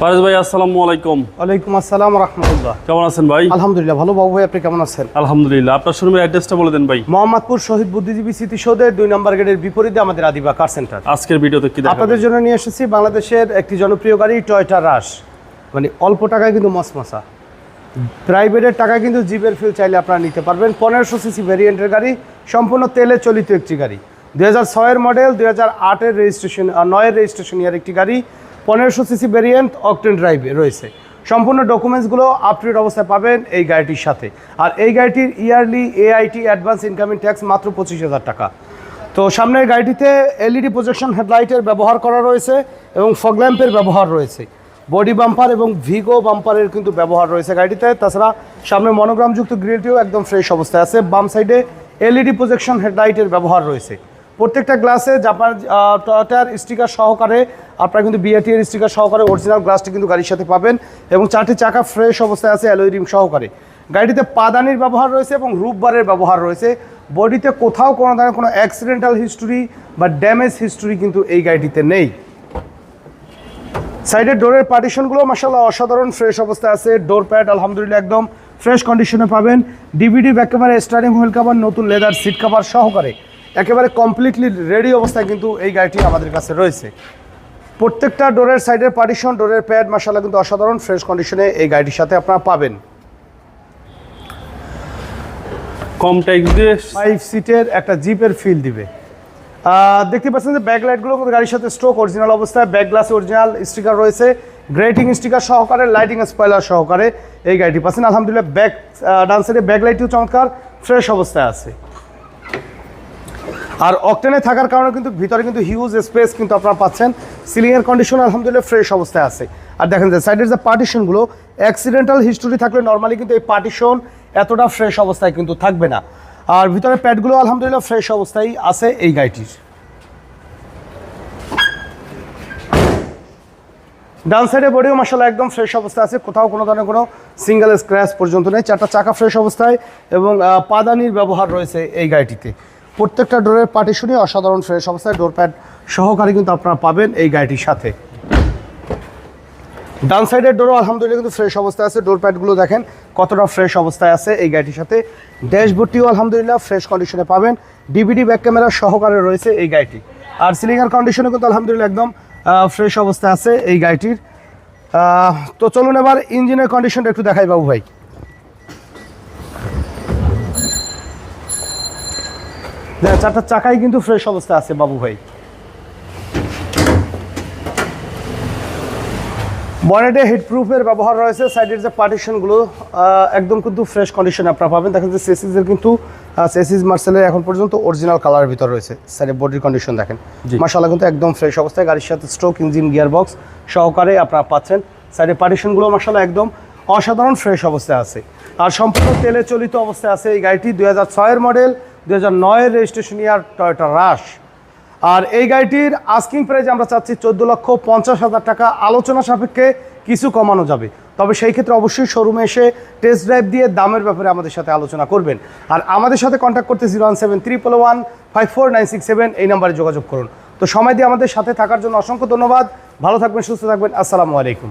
ফারেজ ভাই আসসালামু আলাইকুম। ওয়ালাইকুম আসসালাম রহমতুল্লাহ। কেমন আছেন ভাই? আলহামদুলিল্লাহ ভালো বাবু ভাই আপনি কেমন আছেন? আলহামদুলিল্লাহ। আপনার শোরুমের অ্যাড্রেসটা বলে দেন ভাই। মোহাম্মদপুর শহীদ বুদ্ধিজীবী স্মৃতিসৌধের দুই নম্বর গেটের বিপরীতে আমাদের আদিবা কার সেন্টার আজকের ভিডিওতে কি আপনাদের জন্য নিয়ে এসেছি বাংলাদেশের একটি জনপ্রিয় গাড়ি টয়টা রাশ মানে অল্প টাকায় কিন্তু মসমসা প্রাইভেটের টাকায় কিন্তু জিপের ফিল চাইলে আপনারা নিতে পারবেন। পনেরোশো সিসি ভ্যারিয়েন্টের গাড়ি সম্পূর্ণ তেলে চলিত একটি গাড়ি। দুই হাজার ছয়ের মডেল দুই হাজার আটের রেজিস্ট্রেশন নয়ের রেজিস্ট্রেশন ইয়ার একটি গাড়ি। পনেরোশো সিসি ভ্যারিয়েন্ট অকটেন ড্রাইভে রয়েছে। সম্পূর্ণ ডকুমেন্টসগুলো আপ টু ডেট অবস্থায় পাবেন এই গাড়িটির সাথে। আর এই গাড়িটির yearly AIT advance incoming tax মাত্র পঁচিশ হাজার টাকা। তো সামনের গাড়িটিতে এলইডি প্রজেকশন হেডলাইটের ব্যবহার করা রয়েছে এবং ফগল্যাম্পের ব্যবহার রয়েছে। বডি বাম্পার এবং ভিগো বাম্পারের কিন্তু ব্যবহার রয়েছে গাড়িতে তাছাড়া সামনে মনোগ্রামযুক্ত গ্রিলটিও একদম ফ্রেশ অবস্থায় আছে। বাম সাইডে এলইডি প্রজেকশন হেডলাইটের ব্যবহার রয়েছে। প্রত্যেকটা গ্লাসে জাপান টয়টার স্টিকার সহকারে আপনারা কিন্তু বিআরটি এর স্টিকার সহকারে অরিজিনাল গ্লাসটি কিন্তু গাড়ির সাথে পাবেন এবং চারটি চাকা ফ্রেশ অবস্থায় আছে অ্যালোই রিম সহকারে। গাড়িটিতে পাদানির ব্যবহার রয়েছে এবং রূপবারের ব্যবহার রয়েছে। বডিতে কোথাও কোনো ধরনের কোনো অ্যাক্সিডেন্টাল হিস্টোরি বা ড্যামেজ হিস্টোরি কিন্তু এই গাড়িটিতে নেই। সাইডের ডোরের পার্টিশনগুলো মাসাল্লাহ অসাধারণ ফ্রেশ অবস্থায় আছে। ডোর প্যাড আলহামদুলিল্লাহ একদম ফ্রেশ কন্ডিশনে পাবেন। DVD back camera steering wheel cover নতুন লেদার সিট কাভার সহকারে। একেবারে কমপ্লিটলি রেডি অবস্থায় কিন্তু এই গাড়িটি আমাদের কাছে রয়েছে। প্রত্যেকটা ডোরের সাইডের পার্টিশন ডোরের প্যাড মাসাল্লাহ কিন্তু অসাধারণ ফ্রেশ কন্ডিশনে এই গাড়িটির সাথে আপনারা পাবেন। কম ট্যাক্স দিয়ে ফাইভ সিটের একটা জিপের ফিল দিবে। দেখতে পাচ্ছেন যে ব্যাক লাইটগুলো কিন্তু গাড়ির সাথে স্ট্রোক অরিজিনাল অবস্থায় ব্যাক গ্লাসে অরিজিনাল স্টিকার রয়েছে। গ্রেটিং স্টিকার সহকারে লাইটিং স্পয়লার সহকারে এই গাড়িটি পাচ্ছেন। আলহামদুলিল্লাহ ব্যাক ডান সাইডে ব্যাক লাইটটিও চমৎকার ফ্রেশ অবস্থায় আছে। আর অকটেনে থাকার কারণে কিন্তু ভিতরে কিন্তু হিউজ স্পেস কিন্তু আপনারা পাচ্ছেন। সিলিংয়ের কন্ডিশন আলহামদুলিল্লাহ ফ্রেশ অবস্থায় আছে। আর দেখেন যে সাইডের যে পার্টিশনগুলো অ্যাক্সিডেন্টাল হিস্টোরি থাকলে নর্মালি কিন্তু এই পার্টিশন এতটা ফ্রেশ অবস্থায় কিন্তু থাকবে না। আর ভিতরে প্যাডগুলো আলহামদুলিল্লাহ ফ্রেশ অবস্থায় আছে এই গাড়িটির। ডান সাইডে বডিও মাসাল্লাহ একদম ফ্রেশ অবস্থায় আছে, কোথাও কোনো ধরনের কোনো সিঙ্গেল স্ক্র্যাচ পর্যন্ত নেই। চারটা চাকা ফ্রেশ অবস্থায় এবং পাদানির ব্যবহার রয়েছে এই গাড়িটিতে। প্রত্যেকটা ডোরের পার্টিশনই অসাধারণ ফ্রেশ অবস্থায় ডোর প্যাড সহকারে কিন্তু আপনারা পাবেন এই গাড়িটির সাথে। ডান সাইডের ডোরও আলহামদুলিল্লাহ কিন্তু ফ্রেশ অবস্থায় আছে। ডোর প্যাডগুলো দেখেন কতটা ফ্রেশ অবস্থায় আছে এই গাড়িটির সাথে। ড্যাশবোর্ডটিও আলহামদুলিল্লাহ ফ্রেশ কন্ডিশনে পাবেন। ডিভিডি ব্যাক ক্যামেরা সহকারে রয়েছে এই গাড়িটি। আর সিলিংয়ের কন্ডিশনে কিন্তু আলহামদুলিল্লাহ একদম ফ্রেশ অবস্থায় আছে এই গাড়িটির। তো চলুন এবার ইঞ্জিনের কন্ডিশনটা একটু দেখাই বাবু ভাই। চারটা চাকাই কিন্তু ফ্রেশ অবস্থায় আছে বাবু ভাই। বনেটে হিটপ্রুফের ব্যবহার রয়েছে সাইডের যে পার্টিশনগুলো একদম কিন্তু ফ্রেশ কন্ডিশনে আপনারা পাবেন। দেখেন যে সেসিসের কিন্তু সেসিস মার্সেলের এখন পর্যন্ত অরিজিনাল কালারের ভিতর রয়েছে। সাইডের বডির কন্ডিশন দেখেন। মাসাল্লাহ কিন্তু একদম ফ্রেশ অবস্থায় গাড়ির সাথে স্ট্রোক ইঞ্জিন গিয়ার বক্স সহকারে আপনারা পাচ্ছেন। সাইডের পার্টিশনগুলো মাসাল্লাহ একদম অসাধারণ ফ্রেশ অবস্থায় আছে। আর সম্পূর্ণ তেলে চলিত অবস্থায় আছে এই গাড়িটি দুই হাজার ছয়ের মডেল দুই হাজার নয়ের রেজিস্ট্রেশন ইয়ার টয়টা রাশ। আর এই গাড়িটির আস্কিং প্রাইস আমরা চাচ্ছি চোদ্দ লক্ষ পঞ্চাশ হাজার টাকা। আলোচনা সাপেক্ষে কিছু কমানো যাবে। তবে সেই ক্ষেত্রে অবশ্যই শোরুমে এসে টেস্ট ড্রাইভ দিয়ে দামের ব্যাপারে আমাদের সাথে আলোচনা করবেন। আর আমাদের সাথে কন্ট্যাক্ট করতে zero one seven triple one five four nine six seven এই নাম্বারে যোগাযোগ করুন। তো সময় দিয়ে আমাদের সাথে থাকার জন্য অসংখ্য ধন্যবাদ। ভালো থাকবেন, সুস্থ থাকবেন। আসসালামু আলাইকুম।